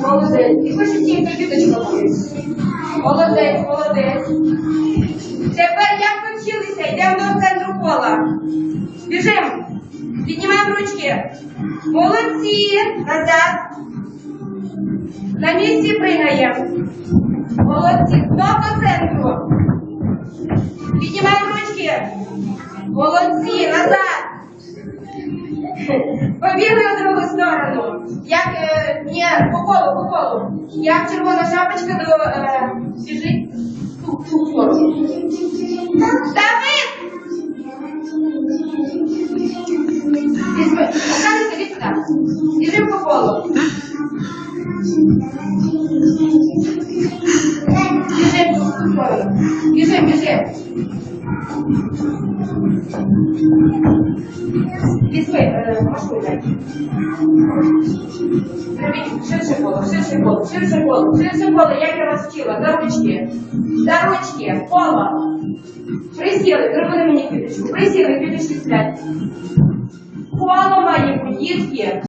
Молодець. І хоче тільки квіточка. Молодець, молодець. Тепер як ви вчилися? Йдемо до центру кола. Біжимо. Піднімаємо ручки. Молодці. Назад. На місці пригаємо. Молодці. Знов до центру. Молодці. Назад. Побігли в другу сторону. Як е, ні, по колу, по колу. Як червона шапочка до е, біжить в ту, ту сторону. Давид! Візьми. Іди сюди. Біжимо по колу. Біжим, біжим. Візьми е, машину дай. Робіть ширше коло, ширше коло, ширше коло, ширше коло, як я вас вчила, за ручки. За ручки, коло. Присіли, зробили мені квіточку. Присіли, квіточки сплять. Коло має бути, дітки.